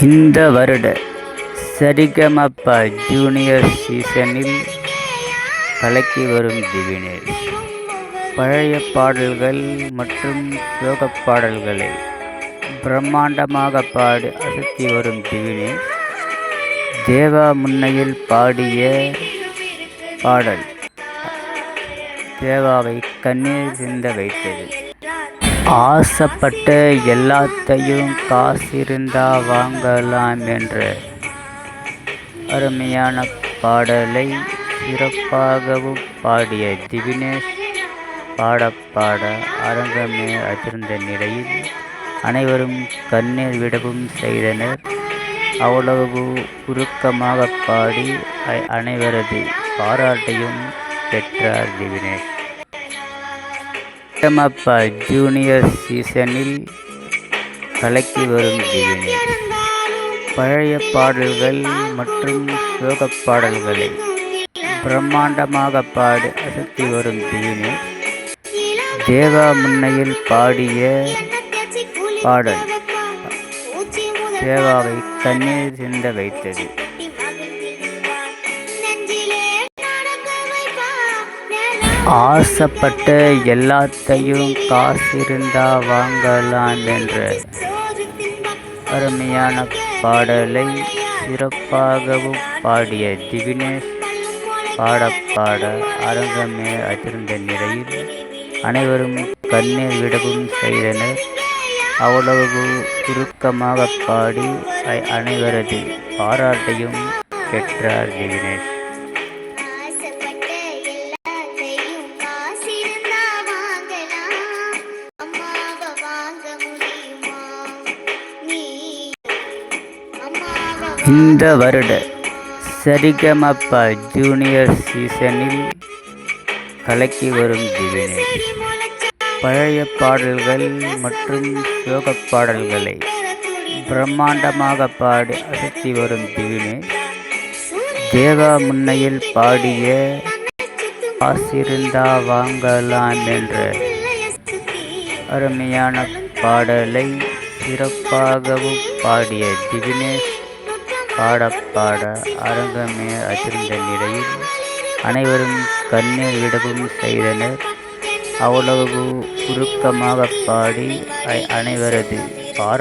இந்த வருட சரிகமப்பா ஜூனியர் சீசனில் கலக்கி வரும் திவினேஷ் பழைய பாடல்கள் மற்றும் சோகப் பாடல்களை பிரம்மாண்டமாக பாடி அசத்தி வரும் திவினேஷ் தேவா முன்னையில் பாடிய பாடல். தேவாவை கண்ணீர் சிந்த வைத்தது. ஆசைப்பட்ட எல்லாத்தையும் காசிருந்தா வாங்கலாம் என்ற. அருமையான பாடலை சிறப்பாகவும் பாடிய திவினேஷ் பாட பாட அரங்கமே அதிர்ந்த நிலையில் அனைவரும் கண்ணீர் விடவும் செய்தனர். அவ்வளவு உருக்கமாக பாடி அனைவரது பாராட்டையும் பெற்றார் திவினேஷ். சித்தமப்பா ஜூனியர் சீசனில் கலக்கி வரும் திவினேஷ் பழைய பாடல்கள் மற்றும் சோக பாடல்களை பிரம்மாண்டமாக பாடி அசத்தி வரும் திவினேஷ் தேவா முன்னையில் பாடிய பாடல் தேவாவை கண்ணீர் சிந்த வைத்தது. ஆசைப்பட்ட எல்லாத்தையும் காசிருந்தா வாங்கலாம் என்ற அருமையான பாடலை சிறப்பாகவும் பாடிய திவினேஷ் பாட பாட அரங்கமே அதிர்ந்த நிலையில் அனைவரும் கண்ணீர் விடவும் செய்தனர். அவ்வளவு சுருக்கமாக பாடி அனைவரது பாராட்டையும் பெற்றார் திவினேஷ். இந்த வருட சரிகமப்பா ஜூனியர் சீசனில் கலக்கி வரும் திவினேஷ் பழைய பாடல்கள் மற்றும் சோகப் பாடல்களை பிரம்மாண்டமாக பாடி அசத்தி வரும் திவினேஷ் தேவா முன்னையில் பாடிய ஆசிருந்தா வாங்கலாம் என்ற அருமையான பாடலை சிறப்பாகவும் பாடிய திவினேஷ் பாடப்பாட அரங்கமே அதிர்ந்த நிலையில் அனைவரும் கண்ணீர் விடவும் செய்தனர். அவ்வளவு உருக்கமாக பாடி அனைவரது பாட